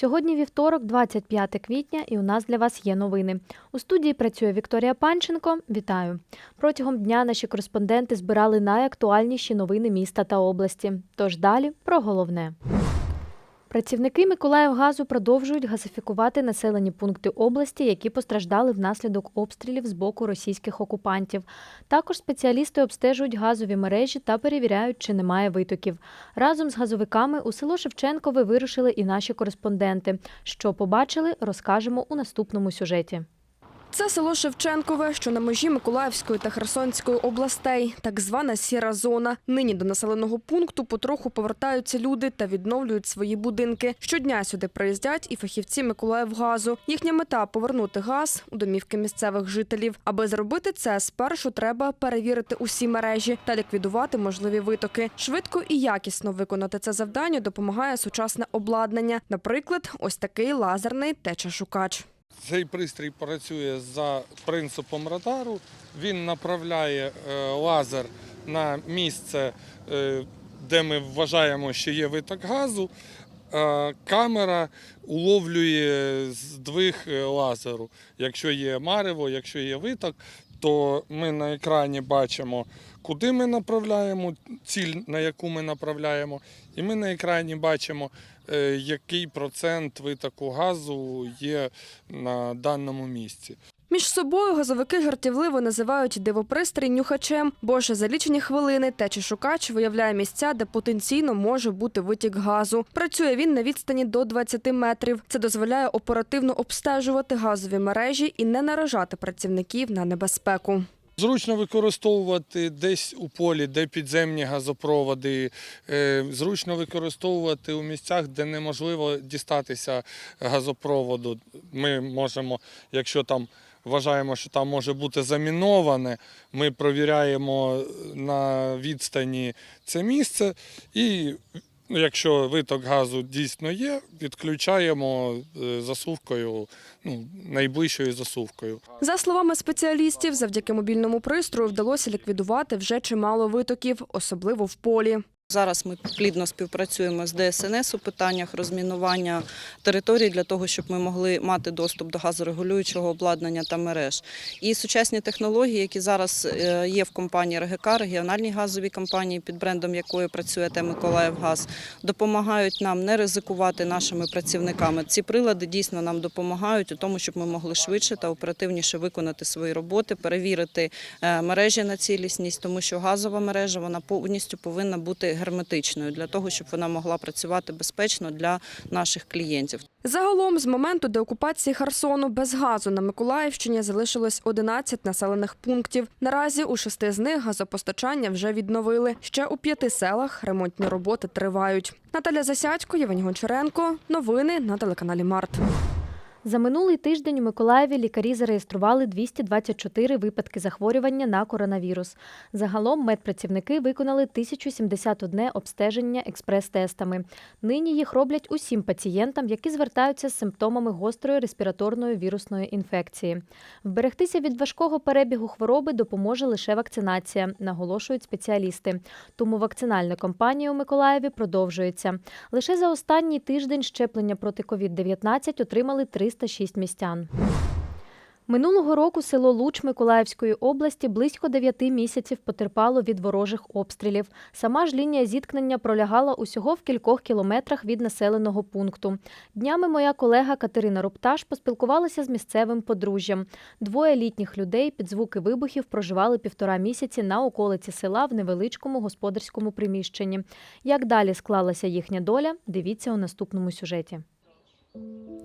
Сьогодні вівторок, 25 квітня, і у нас для вас є новини. У студії працює Вікторія Панченко. Вітаю! Протягом дня наші кореспонденти збирали найактуальніші новини міста та області. Тож далі про головне. Працівники Миколаївгазу продовжують газифікувати населені пункти області, які постраждали внаслідок обстрілів з боку російських окупантів. Також спеціалісти обстежують газові мережі та перевіряють, чи немає витоків. Разом з газовиками у село Шевченкове вирушили і наші кореспонденти. Що побачили, розкажемо у наступному сюжеті. Це село Шевченкове, що на межі Миколаївської та Херсонської областей, так звана сіра зона. Нині до населеного пункту потроху повертаються люди та відновлюють свої будинки. Щодня сюди приїздять і фахівці Миколаївгазу. Їхня мета повернути газ у домівки місцевих жителів. Аби зробити це, спершу треба перевірити усі мережі та ліквідувати можливі витоки. Швидко і якісно виконати це завдання допомагає сучасне обладнання. Наприклад, ось такий лазерний течашукач. Цей пристрій працює за принципом радару. Він направляє е, лазер на місце, е, де ми вважаємо, що є виток газу. Е, Камера уловлює здвиг лазеру. Якщо є марево, якщо є виток, то ми на екрані бачимо, куди ми направляємо, ціль, на яку ми направляємо, і ми на екрані бачимо, який процент витоку газу є на даному місці. Між собою газовики жартівливо називають дивопристрій нюхачем, бо ж за лічені хвилини течішукач виявляє місця, де потенційно може бути витік газу. Працює він на відстані до 20 метрів. Це дозволяє оперативно обстежувати газові мережі і не наражати працівників на небезпеку. Зручно використовувати десь у полі, де підземні газопроводи. е, Зручно використовувати у місцях, де неможливо дістатися газопроводу. Ми можемо, якщо там вважаємо, що там може бути заміноване, ми провіряємо на відстані це місце і. Ну, Якщо виток газу дійсно є, відключаємо е, засувкою, ну, найближчою засувкою. За словами спеціалістів, завдяки мобільному пристрою вдалося ліквідувати вже чимало витоків, особливо в полі. Зараз ми плідно співпрацюємо з ДСНС у питаннях розмінування територій для того, щоб ми могли мати доступ до газорегулюючого обладнання та мереж. І сучасні технології, які зараз е, є в компанії РГК, регіональній газовій компанії, під брендом якої працює ТЕ Миколаївгаз, допомагають нам не ризикувати нашими працівниками. Ці прилади дійсно нам допомагають у тому, щоб ми могли швидше та оперативніше виконати свої роботи, перевірити е, мережі на цілісність, тому що газова мережа вона повністю повинна бути герметичною для того, щоб вона могла працювати безпечно для наших клієнтів. Загалом, з моменту деокупації Херсону без газу на Миколаївщині залишилось 11 населених пунктів. Наразі у шести з них газопостачання вже відновили. Ще у п'яти селах ремонтні роботи тривають. Наталя Засядько, Євгеній Гончаренко. Новини на телеканалі Март. За минулий тиждень у Миколаєві лікарі зареєстрували 224 випадки захворювання на коронавірус. Загалом медпрацівники виконали 1071 обстеження експрес-тестами. Нині їх роблять усім пацієнтам, які звертаються з симптомами гострої респіраторної вірусної інфекції. Вберегтися від важкого перебігу хвороби допоможе лише вакцинація, наголошують спеціалісти. Тому вакцинальна кампанія у Миколаєві продовжується. Лише за останній тиждень щеплення проти COVID-19 отримали 306 містян. Минулого року село Луч Миколаївської області близько 9 місяців потерпало від ворожих обстрілів. Сама ж лінія зіткнення пролягала усього в кількох кілометрах від населеного пункту. Днями моя колега Катерина Рупташ поспілкувалася з місцевим подружжям. Двоє літніх людей під звуки вибухів проживали півтора місяці на околиці села в невеличкому господарському приміщенні. Як далі склалася їхня доля, дивіться у наступному сюжеті.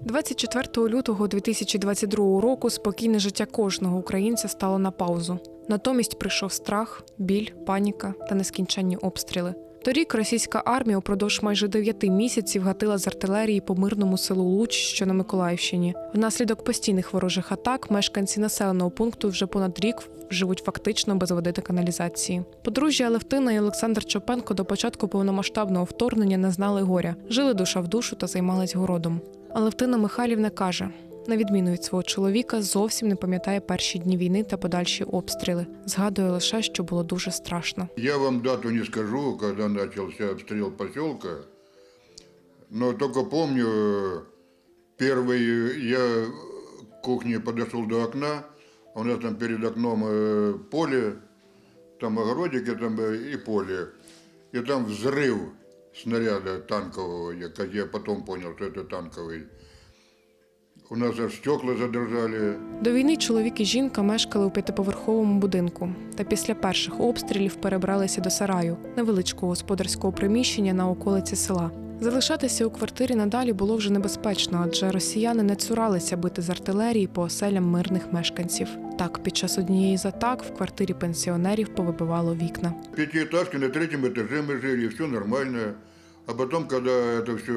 24 лютого 2022 року спокійне життя кожного українця стало на паузу. Натомість прийшов страх, біль, паніка та нескінченні обстріли. Торік російська армія упродовж майже 9 місяців гатила з артилерії по мирному селу Луч, що на Миколаївщині. Внаслідок постійних ворожих атак мешканці населеного пункту вже понад рік живуть фактично без води та каналізації. Подружжя Алевтина і Олександр Чопенко до початку повномасштабного вторгнення не знали горя, жили душа в душу та займались городом. Алевтина Михайлівна каже: на відміну від свого чоловіка, зовсім не пам'ятає перші дні війни та подальші обстріли. Згадує лише, що було дуже страшно. Я вам дату не скажу, когда начался обстрел поселка, но только помню, э, Первый э, я к кухне подошел до окна, а у нас там перед окном э, поле, там огородики там э, и поле. И там взрыв снаряда танкового, я, как я потом понял, что это танковый. У нас аж стекла задрожали. До війни чоловік і жінка мешкали у п'ятиповерховому будинку, та після перших обстрілів перебралися до сараю, невеличкого господарського приміщення на околиці села. Залишатися у квартирі надалі було вже небезпечно, адже росіяни не цуралися бити з артилерії по оселям мирних мешканців. Так, під час однієї з атак в квартирі пенсіонерів повибивало вікна. Пятиэтажки на третьем этаже мы жили, все нормально. А потом, когда это все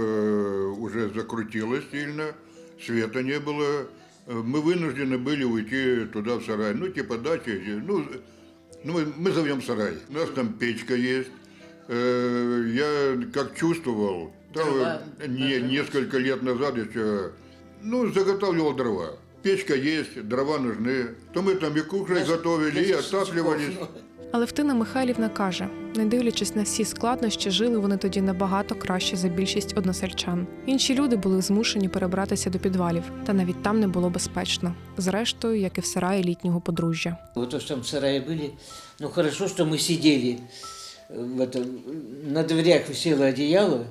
уже закрутилось сильно, света не было, э, мы вынуждены были уйти туда, в сарай. Ну, типа дачи, ну, ну мы, мы зовем сарай. У нас там печка есть. Э, Я как чувствовал, там, Дрова, э, не, несколько лет назад еще, ну, заготавливал дрова. Печка есть, дрова нужны. То мы там и кушать готовили, и отапливались. Алевтина Михайлівна каже: не дивлячись на всі складнощі, жили вони тоді набагато краще за більшість односельчан. Інші люди були змушені перебратися до підвалів, та навіть там не було безпечно. Зрештою, як і в сараї літнього подружжя. Вот то, что там в сарае были. Ну, хорошо, что мы сидели э, в этом, на дверях висело одеяло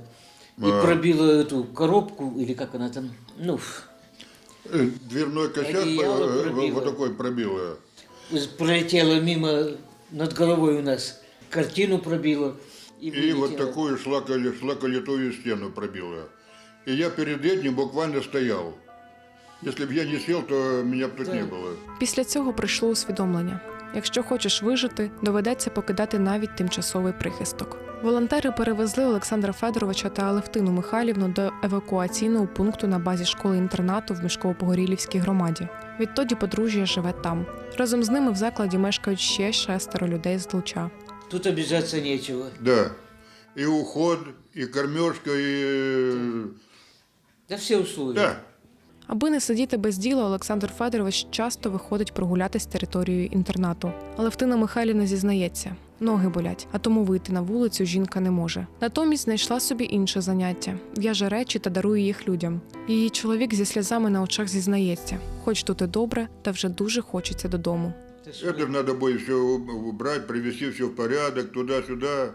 и А. пробило эту коробку, или как она там, ну, Э, Дверной косяк Одеяло э, пробило. вот такой пробило. пролетело мимо над головой у нас, картину пробило. И, И вот вылетело. такую шлаколи- шлаколитую стену пробило. И я перед этим буквально стоял. Если бы я не сел, то меня бы тут не было. Після цього прийшло усвідомлення: якщо хочеш вижити, доведеться покидати навіть тимчасовий прихисток. Волонтери перевезли Олександра Федоровича та Алевтину Михайлівну до евакуаційного пункту на базі школи-інтернату в Мішково-Погорілівській громаді. Відтоді подружжя живе там. Разом з ними в закладі мешкають ще шестеро людей з Луча. Тут обижаться нечего. Да. И уход, и кормежка, и... э, Да все условия. Да. Аби не сидіти без діла, Олександр Федорович часто виходить прогулятись територією інтернату. Алевтина Михайлівна зізнається, ноги болять, а тому вийти на вулицю жінка не може. Натомість знайшла собі інше заняття в'яже речі та дарує їх людям. Її чоловік зі сльозами на очах зізнається, хоч тут і добре, та вже дуже хочеться додому. Это надо будет все убрать, привести все в порядок, туда-сюда.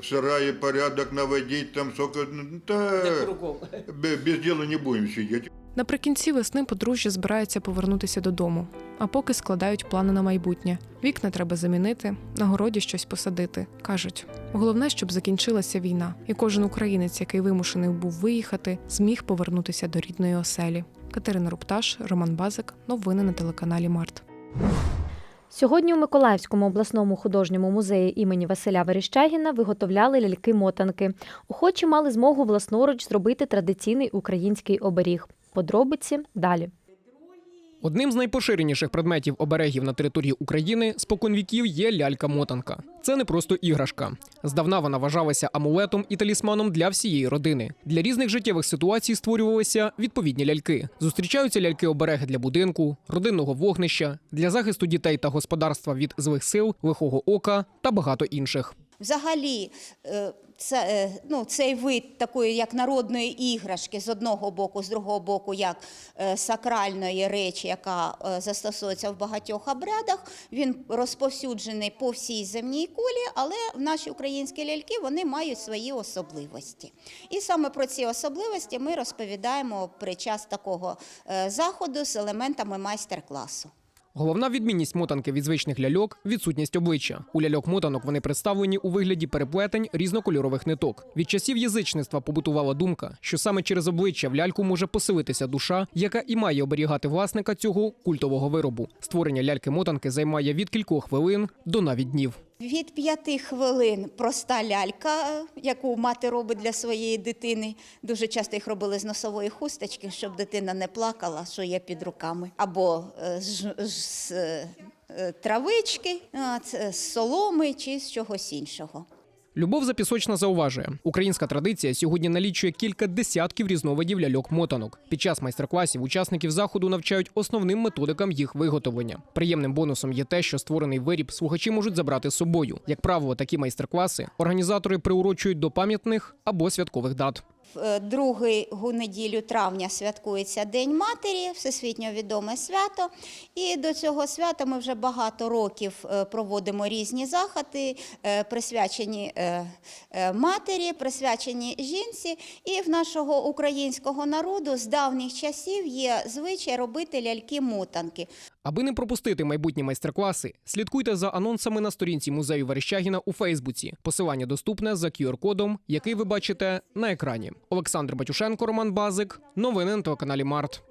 В сарае порядок наводить, там сколько... ну, Да, бе- без дела не будем сидеть. Наприкінці весни подружжя збирається повернутися додому, а поки складають плани на майбутнє. Вікна треба замінити, на городі щось посадити. кажуть, головне, щоб закінчилася війна, і кожен українець, який вимушений був виїхати, зміг повернутися до рідної оселі. Катерина Рупташ, Роман Базик. Новини на телеканалі Март. Сьогодні у Миколаївському обласному художньому музеї імені Василя Верещагіна виготовляли ляльки-мотанки. Охочі мали змогу власноруч зробити традиційний український оберіг. Подробиці далі. Одним з найпоширеніших предметів оберегів на території України споконвіків є лялька-мотанка. Це не просто іграшка. Здавна вона вважалася амулетом і талісманом для всієї родини. Для різних життєвих ситуацій створювалися відповідні ляльки. Зустрічаються ляльки-обереги для будинку, родинного вогнища, для захисту дітей та господарства від злих сил, лихого ока та багато інших. Взагалі, е, це, е, ну, цей вид такої як народної іграшки з одного боку, з другого боку, як е, сакральної речі, яка е, застосовується в багатьох обрядах, він розповсюджений по всій земній кулі, але наші українські ляльки вони мають свої особливості. І саме про ці особливості ми розповідаємо при час такого заходу з елементами майстер-класу. Головна відмінність мотанки від звичних ляльок відсутність обличчя. У ляльок мотанок вони представлені у вигляді переплетень різнокольорових ниток. Від часів язичництва побутувала думка, що саме через обличчя в ляльку може поселитися душа, яка і має оберігати власника цього культового виробу. Створення ляльки-мотанки займає від кількох хвилин до навіть днів. Від п'яти хвилин проста лялька, яку мати робить для своєї дитини. Дуже часто їх робили з носової хусточки, щоб дитина не плакала, що є під руками, або е, з, з е, травички, з соломи чи з чогось іншого. Любов Запісочна зауважує, українська традиція сьогодні налічує кілька десятків різновидів ляльок-мотанок. Під час майстер-класів учасників заходу навчають основним методикам їх виготовлення. Приємним бонусом є те, що створений виріб слухачі можуть забрати з собою. Як правило, такі майстер-класи організатори приурочують до пам'ятних або святкових дат. В е, другу неділю травня святкується День матері, всесвітньо відоме свято. І до цього свята ми вже багато років е, проводимо різні заходи, е, присвячені матері, присвячені жінці. І в нашого українського народу з давніх часів є звичай робити ляльки-мотанки. Аби не пропустити майбутні майстер-класи, слідкуйте за анонсами на сторінці музею Верещагіна у Фейсбуці. Посилання доступне за QR-кодом, який ви бачите на екрані. Олександр Батюшенко, Роман Базик. Новини на телеканалі Март.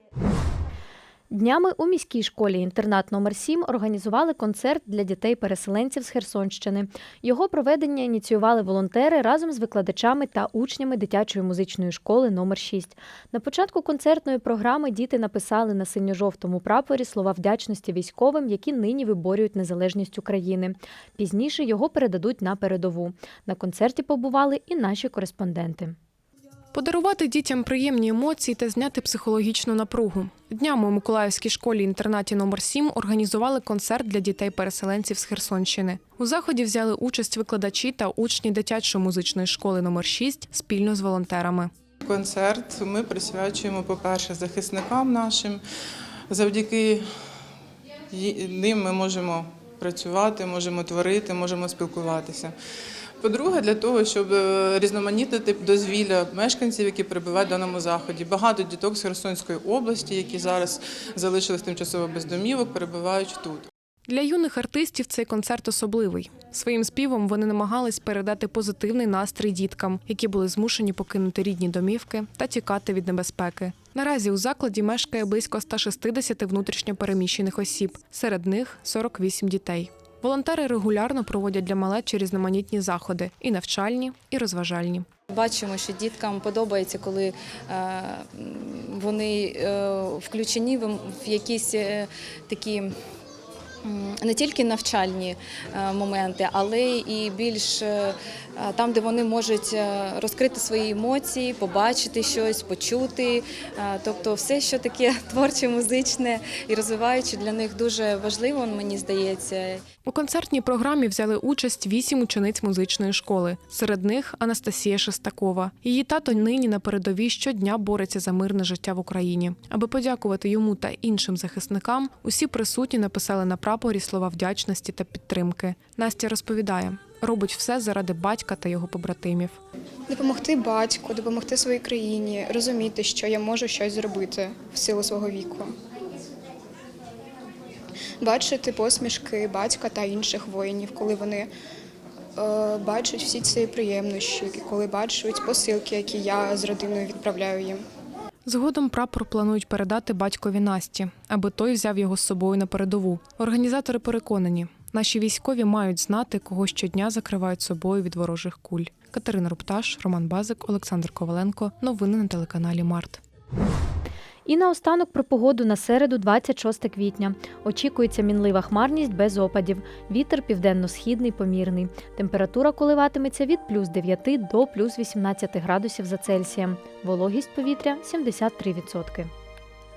Днями у міській школі інтернат номер 7 організували концерт для дітей-переселенців з Херсонщини. Його проведення ініціювали волонтери разом з викладачами та учнями дитячої музичної школи номер 6 На початку концертної програми діти написали на синьо-жовтому прапорі слова вдячності військовим, які нині виборюють незалежність України. Пізніше його передадуть на передову. На концерті побували і наші кореспонденти. Подарувати дітям приємні емоції та зняти психологічну напругу. Днями у Миколаївській школі-інтернаті номер 7 організували концерт для дітей-переселенців з Херсонщини. У заході взяли участь викладачі та учні дитячої музичної школи номер 6 спільно з волонтерами. Концерт ми присвячуємо, по-перше, захисникам нашим. Завдяки ним ми можемо працювати, можемо творити, можемо спілкуватися. По-друге, для того, щоб е, різноманітнити дозвілля мешканців, які перебувають в даному заході. Багато діток з Херсонської області, які зараз залишились тимчасово без домівок, перебувають тут. Для юних артистів цей концерт особливий. Своїм співом вони намагались передати позитивний настрій діткам, які були змушені покинути рідні домівки та тікати від небезпеки. Наразі у закладі мешкає близько 160 внутрішньо переміщених осіб, серед них 48 дітей. Волонтери регулярно проводять для малечі різноманітні заходи і навчальні, і розважальні. Бачимо, що діткам подобається, коли е, вони е, включені в якісь е, такі. Не тільки навчальні моменти, але і більш там, де вони можуть е, розкрити свої емоції, побачити щось, почути. Е, Тобто, все, що таке творче, музичне і розвиваюче, для них дуже важливо, мені здається. У концертній програмі взяли участь вісім учениць музичної школи. Серед них Анастасія Шестакова. Її тато нині на передовій щодня бореться за мирне життя в Україні. Аби подякувати йому та іншим захисникам, усі присутні написали на прапорі слова вдячності та підтримки. Настя розповідає, робить все заради батька та його побратимів. Допомогти батьку, допомогти своїй країні, розуміти, що я можу щось зробити в силу свого віку. Бачити посмішки батька та інших воїнів, коли вони е, бачать всі ці приємнощі, коли бачать посилки, які я з родиною відправляю їм. Згодом прапор планують передати батькові Насті, аби той взяв його з собою на передову. Організатори переконані, наші військові мають знати, кого щодня закривають собою від ворожих куль. Катерина Рупташ, Роман Базик, Олександр Коваленко. Новини на телеканалі Март. І наостанок про погоду на середу, 26 квітня. Очікується мінлива хмарність без опадів. Вітер південно-східний помірний. Температура коливатиметься від плюс 9 до плюс 18 градусів за Цельсієм. Вологість повітря 73%.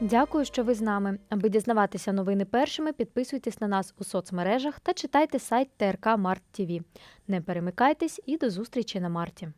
Дякую, що ви з нами. Аби дізнаватися новини першими, підписуйтесь на нас у соцмережах та читайте сайт ТРК Март ТІВІ. Не перемикайтесь і до зустрічі на марті.